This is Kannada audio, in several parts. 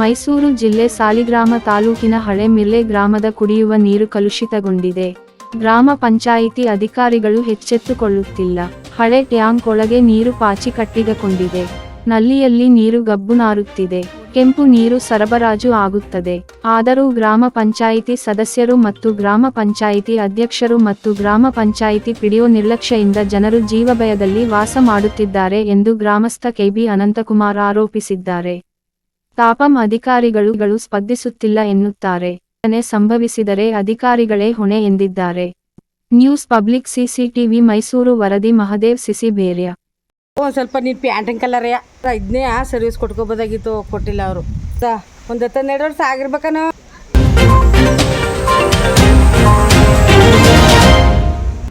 ಮೈಸೂರು ಜಿಲ್ಲೆ ಸಾಲಿಗ್ರಾಮ ತಾಲೂಕಿನ ಹಳೆ ಮಿರ್ಲೆ ಗ್ರಾಮದ ಕುಡಿಯುವ ನೀರು ಕಲುಷಿತಗೊಂಡಿದೆ. ಗ್ರಾಮ ಪಂಚಾಯಿತಿ ಅಧಿಕಾರಿಗಳು ಎಚ್ಚೆತ್ತುಕೊಳ್ಳುತ್ತಿಲ್ಲ. ಹಳೆ ಟ್ಯಾಂಕ್ ಒಳಗೆ ನೀರು ಪಾಚಿ ಕಟ್ಟಿಗಕೊಂಡಿದೆ. ನಲ್ಲಿಯಲ್ಲಿ ನೀರು ಗಬ್ಬು ನಾರುತ್ತಿದೆ. ಕೆಂಪು ನೀರು ಸರಬರಾಜು ಆಗುತ್ತದೆ. ಆದರೂ ಗ್ರಾಮ ಪಂಚಾಯಿತಿ ಸದಸ್ಯರು ಮತ್ತು ಗ್ರಾಮ ಪಂಚಾಯಿತಿ ಅಧ್ಯಕ್ಷರು ಮತ್ತು ಗ್ರಾಮ ಪಂಚಾಯಿತಿ ಪಿಡಿಒ ನಿರ್ಲಕ್ಷ್ಯದಿಂದ ಜನರು ಜೀವಭಯದಲ್ಲಿ ವಾಸ ಮಾಡುತ್ತಿದ್ದಾರೆ ಎಂದು ಗ್ರಾಮಸ್ಥ ಕೆಬಿ ಅನಂತಕುಮಾರ್ ಆರೋಪಿಸಿದ್ದಾರೆ. ತಾಪಂ ಅಧಿಕಾರಿಗಳು ಸ್ಪರ್ಧಿಸುತ್ತಿಲ್ಲ ಎನ್ನುತ್ತಾರೆ. ಘಟನೆ ಸಂಭವಿಸಿದರೆ ಅಧಿಕಾರಿಗಳೇ ಹೊಣೆ ಎಂದಿದ್ದಾರೆ. ನ್ಯೂಸ್ ಪಬ್ಲಿಕ್ ಸಿಸಿಟಿವಿ ಮೈಸೂರು ವರದಿ ಮಹದೇವ್ ಸಿಸಿಬೇರ್ಯ ಓ ಸ್ವಲ್ಪ ನೀನು ಪ್ಯಾಂಟಿಂಗ್ ಕಲರ್ ಇದನ್ನೇ ಸರ್ವಿಸ್ ಕೊಟ್ಕೋಬೋದಾಗಿತ್ತು ಕೊಟ್ಟಿಲ್ಲ ಅವರು. ಒಂದು ಹತ್ತೆರಡು ವರ್ಷ ಆಗಿರ್ಬೇಕನ?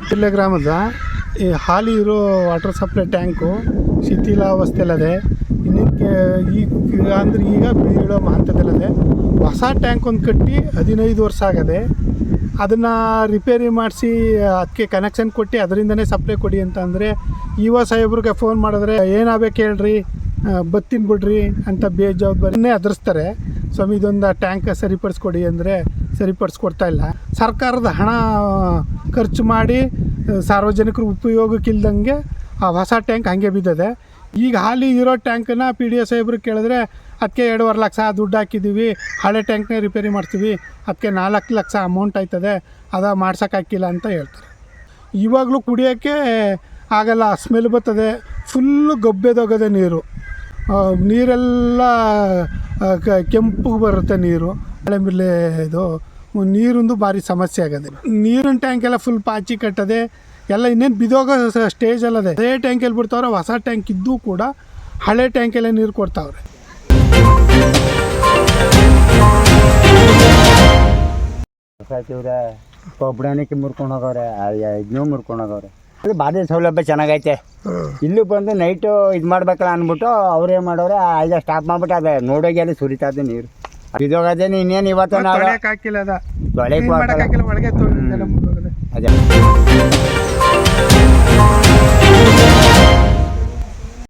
ಜಿಲ್ಲೆ ಗ್ರಾಮದ ಈ ಹಾಲಿ ಇರೋ ವಾಟರ್ ಸಪ್ಲೈ ಟ್ಯಾಂಕು ಶಿಥಿಲಾವಸ್ಥೆಯಲ್ಲದೆ ಇನ್ನಕ್ಕೆ ಈಗ ಅಂದ್ರೆ ಈಗ ಬೀಳೋ ಹಂತದಲ್ಲದೆ ಹೊಸ ಟ್ಯಾಂಕ್ ಒಂದು ಕಟ್ಟಿ ಹದಿನೈದು ವರ್ಷ ಆಗದೆ. ಅದನ್ನು ರಿಪೇರಿ ಮಾಡಿಸಿ ಅದಕ್ಕೆ ಕನೆಕ್ಷನ್ ಕೊಟ್ಟು, ಅದರಿಂದನೇ ಸಪ್ಲೈ ಕೊಡಿ ಅಂತ ಅಂದರೆ ಇವ ಸಾಹೇಬ್ರಿಗೆ ಫೋನ್ ಮಾಡಿದ್ರೆ, ಏನಾಗಬೇಕು ಹೇಳ್ರಿ? ಬತ್ತಿನ ಬಿಡ್ರಿ ಅಂತ ಬೇಜವಾಬ್ದಾರಿನೇ ಅದರಿಸ್ತಾರೆ ಸ್ವಾಮಿ, ಇದೊಂದು ಟ್ಯಾಂಕ್ ಸರಿಪಡಿಸ್ಕೊಡಿ ಅಂದರೆ ಸರಿಪಡಿಸ್ಕೊಡ್ತಾ ಇಲ್ಲ. ಸರ್ಕಾರದ ಹಣ, ಖರ್ಚು ಮಾಡಿ, ಸಾರ್ವಜನಿಕರು ಉಪಯೋಗಕ್ಕಿಲ್ದಂಗೆ ಆ ಹೊಸ ಟ್ಯಾಂಕ್ ಹಾಗೆ ಬಿದ್ದಿದೆ. ಈಗ ಹಾಲಿ ಇರೋ ಟ್ಯಾಂಕನ್ನ ಪಿ ಡಿ ಎಸ್ ಸಾಹೇಬ್ರು ಕೇಳಿದ್ರೆ, ಅದಕ್ಕೆ ಎರಡೂವರೆ ಲಕ್ಷ ದುಡ್ಡು ಹಾಕಿದ್ದೀವಿ, ಹಳೆ ಟ್ಯಾಂಕ್ನೇ ರಿಪೇರಿ ಮಾಡ್ತೀವಿ, ಅದಕ್ಕೆ ನಾಲ್ಕು ಲಕ್ಷ ಅಮೌಂಟ್ ಆಯ್ತದೆ, ಅದು ಮಾಡ್ಸೋಕ್ಕಾಗಿಲ್ಲ ಅಂತ ಹೇಳ್ತಾರೆ. ಇವಾಗಲೂ ಕುಡಿಯೋಕ್ಕೆ ಆಗಲ್ಲ ಸ್ಮೆಲ್ ಬರ್ತದೆ ಫುಲ್ಲು ಗಬ್ಬೆದೋಗದೆ ನೀರು. ನೀರೆಲ್ಲ ಕೆಂಪಗೆ ಕೆಂಪು ಬರುತ್ತೆ ನೀರು. ಹಳೆ ಇದು, ನೀರಿಂದು ಭಾರಿ ಸಮಸ್ಯೆ ಆಗದೆ ನೀರಿನ ಟ್ಯಾಂಕೆಲ್ಲ ಫುಲ್ ಪಾಚಿ ಕಟ್ಟದೆ ಎಲ್ಲ ಇನ್ನೇನು ಬಿದೋಗೋ ಸ್ಟೇಜ್ ಅಲ್ಲದೆ ಅದೇ ಟ್ಯಾಂಕಲ್ಲಿ ಬಿಡ್ತಾವ್ರೆ ಹೊಸ ಟ್ಯಾಂಕ್ ಇದ್ದೂ ಕೂಡ ಹಳೆ ಟ್ಯಾಂಕಲ್ಲೇ ನೀರು ಕೊಡ್ತಾವ್ರೆ. ಕೊಬ್ಬಡನಿಕ್ಕೆ ಮುರ್ಕೊಂಡು ಹೋಗವ್ರೆ ಇದನ್ನೂ ಮುರ್ಕೊಂಡು ಹೋಗವ್ರೆ. ಅದು ಬಾಧೆ ಸೌಲಭ್ಯ ಚೆನ್ನಾಗೈತೆ. ಇಲ್ಲೂ ಬಂದು ನೈಟು ಇದು ಮಾಡ್ಬೇಕಲ್ಲ ಅಂದ್ಬಿಟ್ಟು ಅವ್ರೇನು ಮಾಡೋರೆ ಈಗ ಸ್ಟಾಪ್ ಮಾಡ್ಬಿಟ್ಟು ಅದೇ ನೋಡೋಗಿ ಅಲ್ಲಿ ಸುರಿತಾ ಇದೆ ನೀರು. ಇದೋಗದೆ ಇನ್ನೇನು ಇವತ್ತು ನಾವು ಹಾಕಿಲ್ಲ ಅದ.